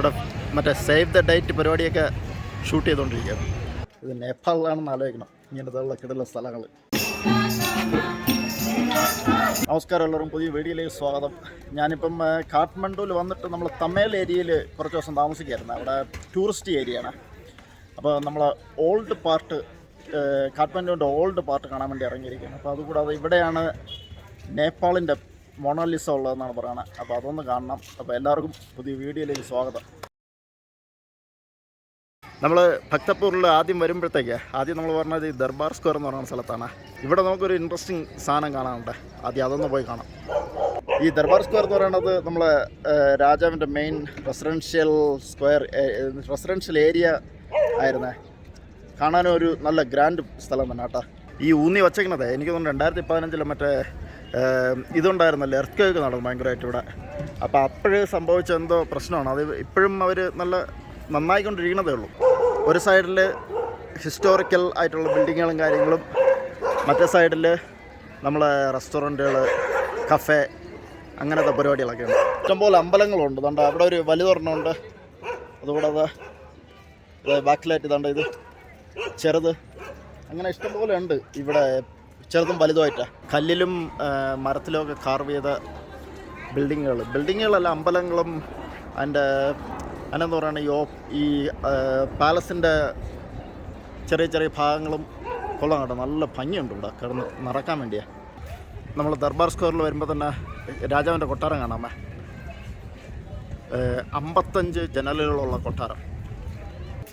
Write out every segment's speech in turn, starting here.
ഇവിടെ മറ്റേ save the date പരിപാടിയൊക്കെ ഷൂട്ട് ചെയ്തുകൊണ്ടിരിക്കുകയാണ്. ഇത് നേപ്പാളിലാണെന്ന് ആലോചിക്കണം. ഇങ്ങനത്തെ കിടലുള്ള സ്ഥലങ്ങൾ നമസ്കാരം എല്ലാവരും. പുതിയ വീഡിയോയിലേക്ക് സ്വാഗതം. ഞാനിപ്പം കാഠ്മണ്ഡുവിൽ വന്നിട്ട് നമ്മൾ തമേൽ ഏരിയയിൽ കുറച്ച് ദിവസം താമസിക്കുകയായിരുന്നു. അവിടെ ടൂറിസ്റ്റ് ഏരിയയാണ് അപ്പോൾ നമ്മൾ ഓൾഡ് പാർട്ട് കാഠ്മണ്ഡുവിന്റെ ഓൾഡ് പാർട്ട് കാണാൻ വേണ്ടി ഇറങ്ങിയിരിക്കുകയാണ്. അപ്പോൾ അതുകൂടാതെ ഇവിടെയാണ് നേപ്പാളിന്റെ മൊണാലിസ ഉള്ളതെന്നാണ് പറയുന്നത് അപ്പോൾ അതൊന്ന് കാണണം. അപ്പോൾ എല്ലാവർക്കും പുതിയ വീഡിയോയിലേക്ക് സ്വാഗതം. നമ്മൾ ഭക്തപ്പൂരിൽ ആദ്യം വരുമ്പോഴത്തേക്ക് ആദ്യം നമ്മൾ പറഞ്ഞത് ഈ ദർബാർ സ്ക്വയർ എന്ന് പറയുന്ന സ്ഥലത്താണ്. ഇവിടെ നമുക്കൊരു ഇൻട്രസ്റ്റിംഗ് സാധനം കാണാനുണ്ട്. ആദ്യം അതൊന്ന് പോയി കാണാം. ഈ ദർബാർ സ്ക്വയർ എന്ന് പറയുന്നത് നമ്മൾ രാജാവിന്റെ main residential square residential area ആയിരുന്നേ. കാണാനും ഒരു നല്ല ഗ്രാൻഡ് സ്ഥലം തന്നെ കേട്ടോ ഈ ഊന്നി വച്ചേക്കണത് എനിക്ക് തോന്നുന്നു രണ്ടായിരത്തി പതിനഞ്ചിലും മറ്റേ ഇതുണ്ടായിരുന്നല്ലോ? എർത്ത് കേക്ക് നടന്നു ഭയങ്കരമായിട്ട് ഇവിടെ. അപ്പോൾ അപ്പോഴ് സംഭവിച്ച എന്തോ പ്രശ്നമാണ്. അത് ഇപ്പോഴും അവർ നല്ല നന്നായിക്കൊണ്ടിരിക്കണതേ ഉള്ളൂ. ഒരു സൈഡിൽ ഹിസ്റ്റോറിക്കൽ ആയിട്ടുള്ള ബിൽഡിങ്ങുകളും കാര്യങ്ങളും മറ്റേ സൈഡിൽ നമ്മളെ റെസ്റ്റോറന്റുകൾ കഫേ അങ്ങനത്തെ പരിപാടികളൊക്കെയുണ്ട്. ഇഷ്ടംപോലെ അമ്പലങ്ങളുണ്ട്. അതുകൊണ്ട് അവിടെ ഒരു വലുതൊരെണ്ണമുണ്ട്. അതുകൂടാതെ ബാക്കിലായിട്ട് തണ്ട ഇത് ചെറുത്. അങ്ങനെ ഇഷ്ടംപോലെ ഉണ്ട് ഇവിടെ ചെറുതും വലുതുമായിട്ട്. കല്ലിലും മരത്തിലുമൊക്കെ കാർവ് ചെയ്ത ബിൽഡിങ്ങുകൾ ബിൽഡിങ്ങുകളല്ല അമ്പലങ്ങളും അതിന്റെ അതിനെന്താ പറയുക യോ ഈ പാലസിന്റെ ചെറിയ ചെറിയ ഭാഗങ്ങളും കൊള്ളാം കേട്ടോ. നല്ല ഭംഗിയുണ്ട് ഇവിടെ കിടന്ന് നടക്കാൻ വേണ്ടിയാണ് നമ്മൾ ദർബാർ സ്ക്വയറിൽ വരുമ്പോൾ തന്നെ രാജാവിന്റെ കൊട്ടാരം കാണാമേ അമ്പത്തഞ്ച് ജനലുകളുള്ള കൊട്ടാരം.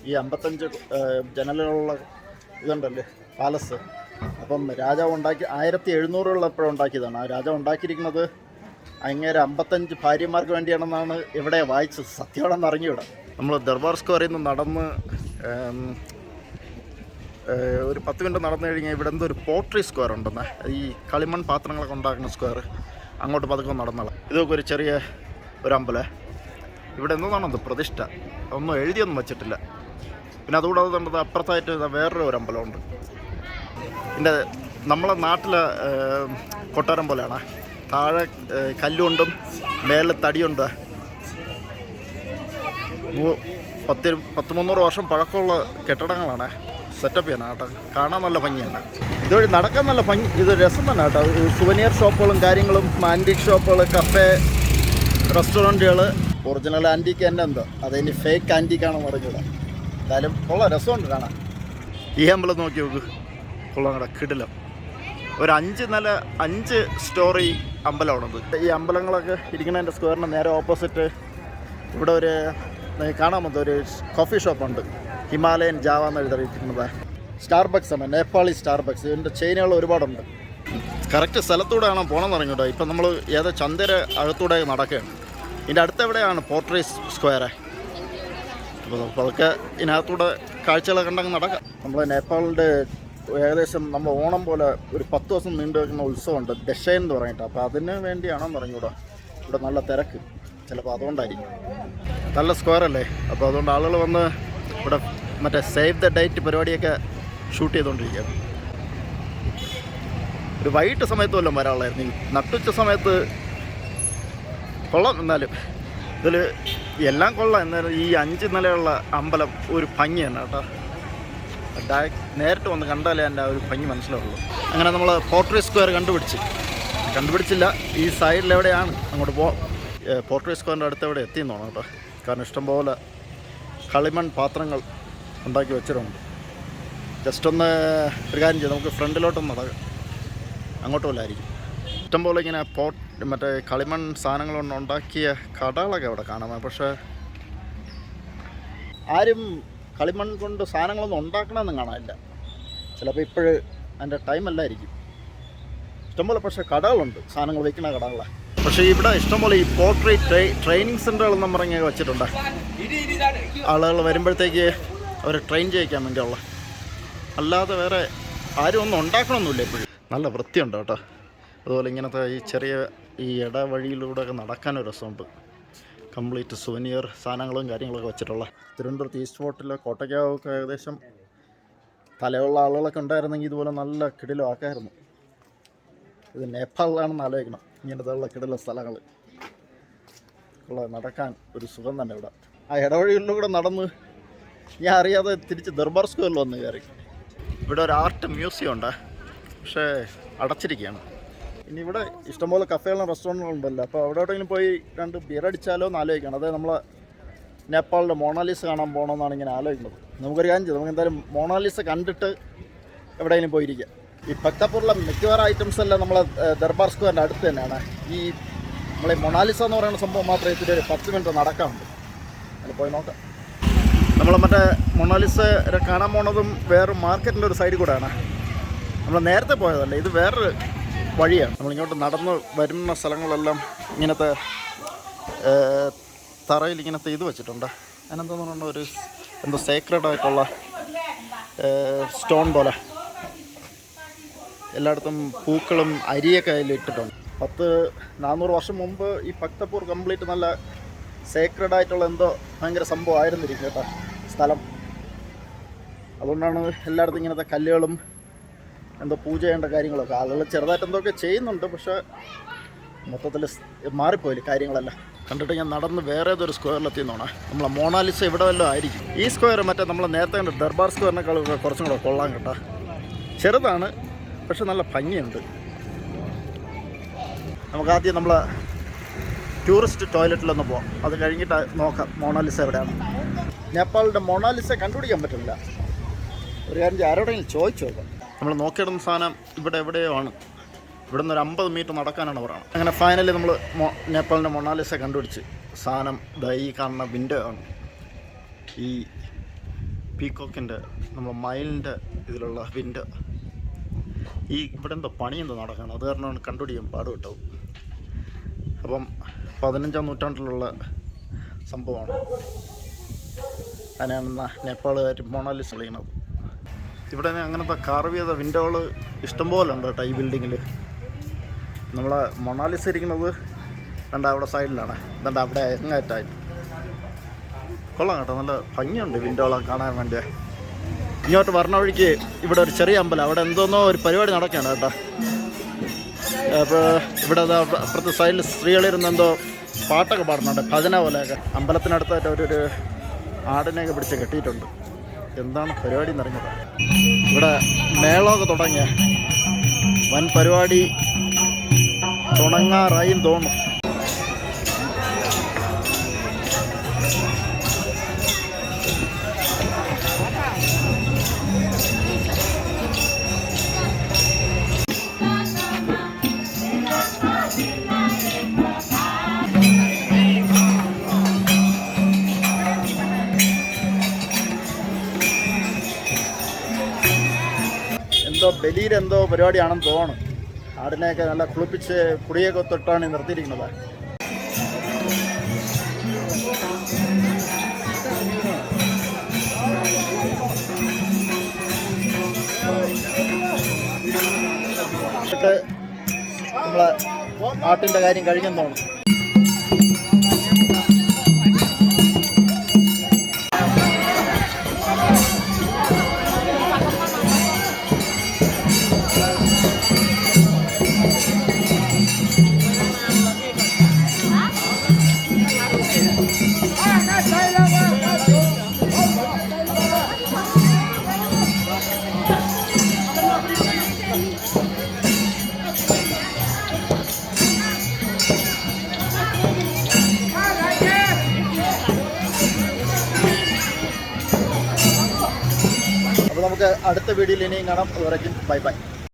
ഈ അമ്പത്തഞ്ച് ജനലുകളുള്ള ഇതുണ്ടല്ലേ പാലസ് അപ്പം രാജാവ് ഉണ്ടാക്കി ആയിരത്തി എഴുന്നൂറുകളിലപ്പോഴും ഉണ്ടാക്കിയതാണ്. ആ രാജാവ് ഉണ്ടാക്കിയിരിക്കുന്നത് അങ്ങേരെ അമ്പത്തഞ്ച് ഭാര്യമാർക്ക് വേണ്ടിയാണെന്നാണ് ഇവിടെ വായിച്ചത്. സത്യമാണെന്ന് അറിഞ്ഞൂടെ നമ്മൾ ദർബാർ സ്ക്വയറിൽ നിന്ന് നടന്ന് ഒരു പത്ത് മിനിറ്റ് നടന്നു കഴിഞ്ഞാൽ ഇവിടെ എന്തോ ഒരു പോട്രി സ്ക്വയർ ഉണ്ടെന്ന്. ഈ കളിമൺ പാത്രങ്ങളൊക്കെ ഉണ്ടാക്കുന്ന സ്ക്വയർ. അങ്ങോട്ട് പതുക്കെ നടന്നോളാം. ഇതൊക്കെ ഒരു ചെറിയ ഒരു അമ്പലം. ഇവിടെ എന്തോന്നാണെന്ന് പ്രതിഷ്ഠ? ഒന്നും എഴുതിയൊന്നും വെച്ചിട്ടില്ല. പിന്നെ അതുകൂടാതെ നമ്മുടെ അപ്പുറത്തായിട്ട് വേറൊരു ഒരു അമ്പലമുണ്ട്. പിന്നെ നമ്മളെ നാട്ടിൽ കൊട്ടാരം പോലെയാണ്. താഴെ കല്ലുകൊണ്ടും മേലെ തടിയുണ്ട്. പത്ത് പത്ത് മുന്നൂറ് വർഷം പഴക്കമുള്ള കെട്ടിടങ്ങളാണ്. സെറ്റപ്പ് ചെയ്യണം കേട്ടോ. കാണാൻ നല്ല ഭംഗിയാണ്. ഇതുവഴി നടക്കാൻ നല്ല ഭംഗി ഇത് രസം തന്നെ കേട്ടോ. സുവനിയർ ഷോപ്പുകളും കാര്യങ്ങളും ആന്റിക് ഷോപ്പുകൾ കഫേ റെസ്റ്റോറന്റുകൾ ഒറിജിനൽ ആന്റിക്ക് തന്നെ എന്തോ അതിന് ഫേക്ക് ആന്റിക്കാണെന്ന് പറഞ്ഞൂടാ എന്തായാലും ഉള്ള രസമുണ്ട് കാണാൻ. ഈ അമ്പലം നോക്കി നോക്ക്. കൊള്ളാം കേട്ടോ കിടിലം. ഒരു അഞ്ച് നില അഞ്ച് സ്റ്റോറി അമ്പലമാണത്. ഈ അമ്പലങ്ങളൊക്കെ ഇരിക്കുന്നതിന്റെ സ്ക്വയറിന് നേരെ ഓപ്പോസിറ്റ് ഇവിടെ ഒരു കാണാൻ പറ്റുന്ന ഒരു കോഫി ഷോപ്പുണ്ട് ഹിമാലയൻ ജാവ എന്ന് എഴുതിയിരിക്കുന്നത്. സ്റ്റാർബക്സ് ആണ് നേപ്പാളി സ്റ്റാർബക്സ് ഇതിന്റെ ചെയിനുകൾ ഒരുപാടുണ്ട്. കറക്റ്റ് സ്ഥലത്തൂടെയാണ് പോകണം തുടങ്ങിട്ടോ ഇപ്പം നമ്മൾ ഏതോ ചന്തര അകത്തൂടെ നടക്കുകയാണ്. ഇതിന്റെ അടുത്ത് എവിടെയാണ് പോർട്രേസ് സ്ക്വയറെ അപ്പോൾ അതൊക്കെ ഇതിനകത്തൂടെ കാഴ്ചകളൊക്കെ ഉണ്ടെങ്കിൽ നടക്കാം. നമ്മൾ നേപ്പാളിന്റെ ഏകദേശം നമ്മൾ ഓണം പോലെ ഒരു പത്ത് ദിവസം നീണ്ടു വയ്ക്കുന്ന ഉത്സവമുണ്ട്. ദശയം എന്ന് പറഞ്ഞിട്ട് അപ്പോൾ അതിന് വേണ്ടിയാണോ പറഞ്ഞുകൂടാ? ഇവിടെ നല്ല തിരക്ക്. ചിലപ്പോൾ അതുകൊണ്ടായിരിക്കും. നല്ല സ്ക്വയർ അല്ലേ? അപ്പോൾ അതുകൊണ്ട് ആളുകൾ വന്ന് ഇവിടെ മറ്റേ സേവ് ദ ഡേറ്റ് പരിപാടിയൊക്കെ ഷൂട്ട് ചെയ്തുകൊണ്ടിരിക്കുകയാണ്. ഒരു വൈകിട്ട് സമയത്ത് വല്ലതും വരാനുള്ളായിരുന്നു നട്ടുച്ച സമയത്ത് കൊള്ളാം എന്നാലും. ഇതിൽ എല്ലാം കൊള്ളാം. എന്നാലും ഈ അഞ്ച് നിലയുള്ള അമ്പലം ഒരു ഭംഗിയാണ് കേട്ടോ. ഡയ- നേരിട്ട് വന്ന് കണ്ടാലേ എന്റെ ആ ഒരു ഭംഗി മനസ്സിലാവുള്ളൂ. അങ്ങനെ നമ്മൾ പോർട്രേ സ്ക്വയർ കണ്ടുപിടിച്ച്. കണ്ടുപിടിച്ചില്ല ഈ സൈഡിൽ എവിടെയാണ് അങ്ങോട്ട് പോ പോർട്രേ സ്ക്വയറിന്റെ അടുത്ത് എവിടെ എത്തി എന്നാണ് കേട്ടോ. കാരണം ഇഷ്ടംപോലെ കളിമൺ പാത്രങ്ങൾ ഉണ്ടാക്കി വെച്ചിട്ടുണ്ട്. ജസ്റ്റ് ഒന്ന് ഒരു കാര്യം ചെയ്യാം നമുക്ക് ഫ്രണ്ടിലോട്ടൊന്ന് നടക്കാം അങ്ങോട്ട് പോലായിരിക്കും ഇഷ്ടംപോലെ ഇങ്ങനെ പോട്ട് മറ്റേ കളിമൺ സാധനങ്ങൾ കൊണ്ട് ഉണ്ടാക്കിയ കടകളൊക്കെ അവിടെ കാണാം. പക്ഷേ ആരും കളിമൺ കൊണ്ട് സാധനങ്ങളൊന്നും ഉണ്ടാക്കണമെന്നും കാണാനില്ല. ചിലപ്പോൾ ഇപ്പോഴ് അതിന്റെ ടൈമല്ലായിരിക്കും ഇഷ്ടംപോലെ പക്ഷേ കടകളുണ്ട്. സാധനങ്ങൾ വയ്ക്കുന്ന കടകളാണ് പക്ഷേ ഇവിടെ ഇഷ്ടംപോലെ ഈ പോട്രി ട്രൈ ട്രെയിനിങ് സെന്ററുകളെന്നും പറഞ്ഞ് വെച്ചിട്ടുണ്ട്. ആളുകൾ വരുമ്പോഴത്തേക്ക് അവരെ ട്രെയിൻ ചെയ്യിക്കാൻ വേണ്ടിയുള്ള. അല്ലാതെ വേറെ ആരും ഒന്നും ഉണ്ടാക്കണമൊന്നുമില്ല ഇപ്പോഴും. നല്ല വൃത്തിയുണ്ട് കേട്ടോ. അതുപോലെ ഇങ്ങനത്തെ ഈ ചെറിയ ഈ ഇടവഴിയിലൂടെ ഒക്കെ നടക്കാനൊരു രസമുണ്ട്. കംപ്ലീറ്റ് സുവനിയർ സാധനങ്ങളും കാര്യങ്ങളൊക്കെ വെച്ചിട്ടുള്ള. തിരുവനന്തപുരത്ത് ഈസ്റ്റ് ഫോർട്ടിൽ കോട്ടയ്ക്കാവൊക്കെ ഏകദേശം തലയുള്ള ആളുകളൊക്കെ ഉണ്ടായിരുന്നെങ്കിൽ ഇതുപോലെ നല്ല കിടിലും ആക്കായിരുന്നു ഇത് നേപ്പാളിലാണെന്ന് ആലോചിക്കണം. ഇങ്ങനത്തെ ഉള്ള കിടില സ്ഥലങ്ങൾ ഉള്ള നടക്കാൻ ഒരു സുഖം തന്നെ ഇവിടെ. ആ ഇടവഴികളിലൂടെ നടന്ന് ഞാൻ അറിയാതെ തിരിച്ച് ദർബാർ സ്ക്വയറിൽ വന്ന് കയറി. ഇവിടെ ഒരു ആർട്ട് മ്യൂസിയം ഉണ്ട്. പക്ഷേ അടച്ചിരിക്കുകയാണ്. ഇനി ഇവിടെ ഇഷ്ടംപോലെ കഫേകളും റെസ്റ്റോറന്റുകളും ഉണ്ടല്ലോ. അപ്പോൾ അവിടെ എവിടെയെങ്കിലും പോയി രണ്ട് ബിയർ അടിച്ചാലോ എന്ന് ആലോചിക്കണം. അതായത് നമ്മൾ നേപ്പാളിന്റെ മോണാലിസ് കാണാൻ പോകണമെന്നാണ് ഇങ്ങനെ ആലോചിക്കുന്നത്. നമുക്കൊരു കാര്യം ചെയ്യാം. നമുക്ക് എന്തായാലും മോണാലിസ് കണ്ടിട്ട് എവിടെയെങ്കിലും പോയിരിക്കാം. ഈ ഭക്തപ്പൂരിലെ മിക്കവാറും ഐറ്റംസ് എല്ലാം നമ്മളെ ദർബാർ സ്ക്വയറിന്റെ അടുത്ത് തന്നെയാണ്. ഈ നമ്മളെ മൊണാലിസ എന്ന് പറയുന്ന സംഭവം മാത്രമേ ഇത്തിരി ഒരു പത്ത് മിനിറ്റ് നടക്കാറുണ്ട്. അതിൽ പോയി നോക്കാം. നമ്മൾ മറ്റേ മൊണാലിസ കാണാൻ പോണതും വേറെ മാർക്കറ്റിന്റെ ഒരു സൈഡിൽ കൂടെയാണ്. നമ്മൾ നേരത്തെ പോയതല്ലേ? ഇത് വേറൊരു വഴിയാണ്. നമ്മളിങ്ങോട്ട് നടന്ന് വരുന്ന സ്ഥലങ്ങളെല്ലാം ഇങ്ങനത്തെ തറയിൽ ഇങ്ങനത്തെ ഇത് വെച്ചിട്ടുണ്ട്. അതിനെന്താന്ന് പറഞ്ഞാൽ ഒരു എന്തോ സേക്രഡ് ആയിട്ടുള്ള സ്റ്റോൺ പോലെ. എല്ലായിടത്തും പൂക്കളും അരിയൊക്കെ അതിൽ ഇട്ടിട്ടുണ്ട് പത്ത് നാനൂറ് വർഷം മുമ്പ് ഈ ഭക്തപൂർ കംപ്ലീറ്റ് നല്ല സേക്രഡ് ആയിട്ടുള്ള എന്തോ ഭയങ്കര സംഭവം ആയിരുന്നിരിക്കും കേട്ടോ സ്ഥലം. അതുകൊണ്ടാണ് എല്ലായിടത്തും ഇങ്ങനത്തെ കല്ലുകളും എന്തോ പൂജ ചെയ്യേണ്ട കാര്യങ്ങളൊക്കെ. ആളുകൾ ചെറുതായിട്ട് എന്തൊക്കെ ചെയ്യുന്നുണ്ട് പക്ഷേ മൊത്തത്തിൽ മാറിപ്പോയില്ല കാര്യങ്ങളെല്ലാം. കണ്ടിട്ട് ഞാൻ നടന്ന് വേറെ ഏതൊരു സ്ക്വയറിലെത്തി എന്നാണ് നമ്മളെ മോണാലിസ ഇവിടെ വല്ലതും ആയിരിക്കും. ഈ സ്ക്വയർ മറ്റേ നമ്മളെ നേരത്തെ കണ്ട് ദർബാർ സ്ക്വയറിനേക്കാൾ കുറച്ചും കൂടെ കൊള്ളാൻ കേട്ടോ. ചെറുതാണ് പക്ഷെ നല്ല ഭംഗിയുണ്ട്. നമുക്ക് ആദ്യം നമ്മൾ ടൂറിസ്റ്റ് ടോയ്ലറ്റിലൊന്ന് പോവാം. അത് കഴിഞ്ഞിട്ട് നോക്കാം മോണാലിസ എവിടെയാണ്. നേപ്പാളിന്റെ മോണാലിസ കണ്ടുപിടിക്കാൻ പറ്റില്ല. ഒരു കാര്യം ആരോടെങ്കിലും ചോദിച്ചു നോക്കാം നമ്മൾ നോക്കിയിടുന്ന സാധനം ഇവിടെ എവിടെയോ ആണ്. ഇവിടെ നിന്ന് ഒരു അമ്പത് മീറ്റർ നടക്കാനാണ് പറയുന്നത്. അങ്ങനെ ഫൈനലി നമ്മൾ നേപ്പാളിന്റെ മൊണാലിസ കണ്ടുപിടിച്ച് സാധനം ദാ കാണുന്ന വിൻഡോ ആണ്. ഈ പീക്കോക്കിന്റെ നമ്മൾ മയിലിന്റെ ഇതിലുള്ള വിൻഡോ ഈ ഇവിടെ എന്തോ പണി എന്തോ നടക്കണം. അത് കാരണമാണ് കണ്ടുപിടിക്കാൻ പാടുപെട്ടത്. അപ്പം പതിനഞ്ചാം നൂറ്റാണ്ടിലുള്ള സംഭവമാണ്. അതിനാണ് നേപ്പാളുകാർ മൊണാലിസ് വിളിക്കുന്നത് ഇവിടെ അങ്ങനത്തെ കാർവ് ചെയ്ത വിൻഡോകൾ ഇഷ്ടംപോലെ ഉണ്ട് കേട്ടോ ഈ ബിൽഡിങ്ങിൽ നമ്മളെ മൊണാലിസ് ഇരിക്കുന്നത് കണ്ട അവിടെ സൈഡിലാണ് ഇതണ്ട അവിടെ എങ്ങാറ്റായി. കൊള്ളാം കേട്ടോ നല്ല ഭംഗിയുണ്ട് വിൻഡോകളൊക്കെ കാണാൻ വേണ്ടി ഇങ്ങോട്ട് വരണ വഴിക്ക് ഇവിടെ ഒരു ചെറിയ അമ്പലം. അവിടെ എന്തോന്നോ ഒരു പരിപാടി നടക്കുകയാണ് കേട്ടോ. അപ്പോൾ ഇവിടെ അപ്പുറത്തെ സൈഡിൽ സ്ത്രീകളിരുന്ന് എന്തോ പാട്ടൊക്കെ പാടുന്നുണ്ട്. ഭജന പോലെയൊക്കെ. അമ്പലത്തിനടുത്തായിട്ട് അവരൊരു ആടിനെയൊക്കെ പിടിച്ച് കെട്ടിയിട്ടുണ്ട്. എന്താണ് പരിപാടി എന്നറിഞ്ഞത് ഇവിടെ മേളമൊക്കെ തുടങ്ങിയ വൻ പരിപാടി തുടങ്ങാറായും തോന്നുന്നു. എന്തോ ബലിയിൽ എന്തോ പരിപാടിയാണെന്ന് തോന്നുന്നു. ആടിനെയൊക്കെ നല്ല കുളിപ്പിച്ച് കുടിയൊക്കെ തൊട്ടാണ് നിർത്തിയിരിക്കുന്നത്. നമ്മളെ ആട്ടിന്റെ കാര്യം കഴിഞ്ഞെന്ന് തോന്നുന്നു. അടുത്ത വീഡിയോയിൽ ഇനിയും കാണാം. അതുവരയ്ക്കും ബൈ ബൈ.